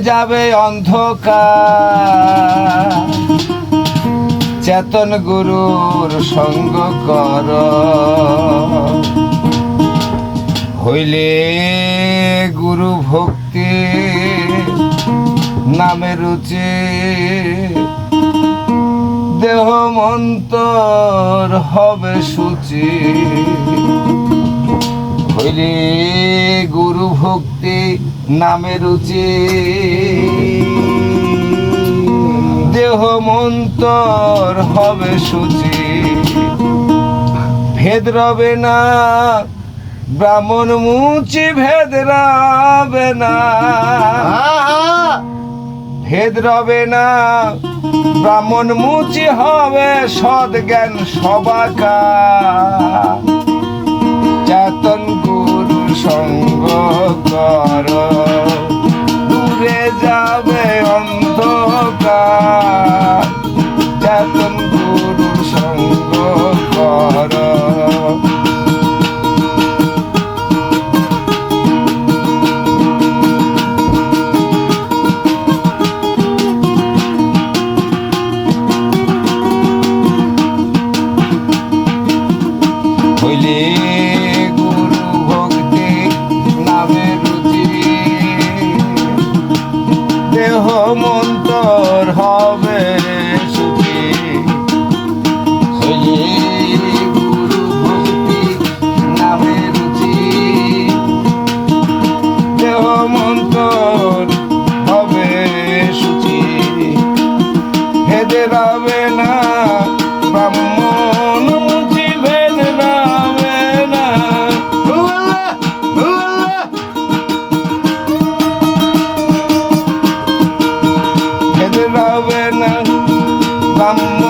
যাবে অন্ধকার। চেতন গুরুর সঙ্গ কর। হইলে গুরু ভক্তি নামে রুচি। দেহ মন্তর হবে সূচি। হইলে গুরু ভক্তি নামে রুচি। দেহ মন্তর হবে সূচি। ভেদ রবে না ব্রাহ্মণ মুচি ভেদ রবে না। ভেদ রবে না ব্রাহ্মণ মুচি হবে সদ জ্ঞান সবাকা চেতন গুরু সঙ্গ মন্তর হবে সুচি। ভেদে রবে না ব্রাহ্মণ মুচি ব্রাহ্মণ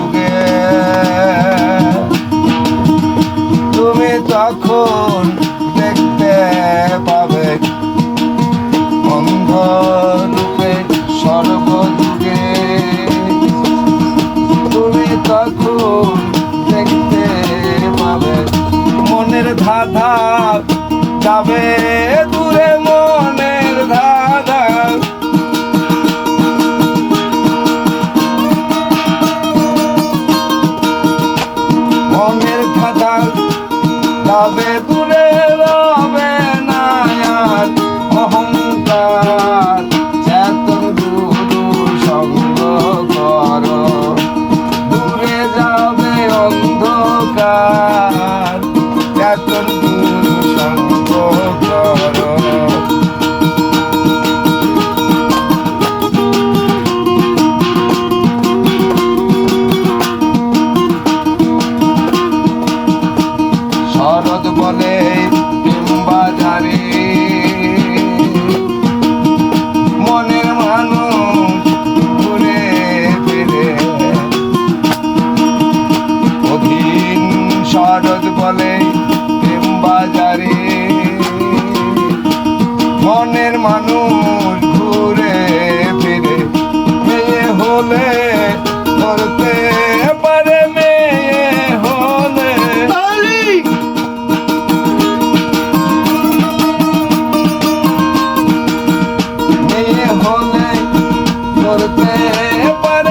ধাঁধা যাবে বলে ডিম্বাধারী মনের মানুষ ঘুরে ফিরে। অধীন শরৎ বলে ডিম্বাধারী মনের মানুষ मैं पर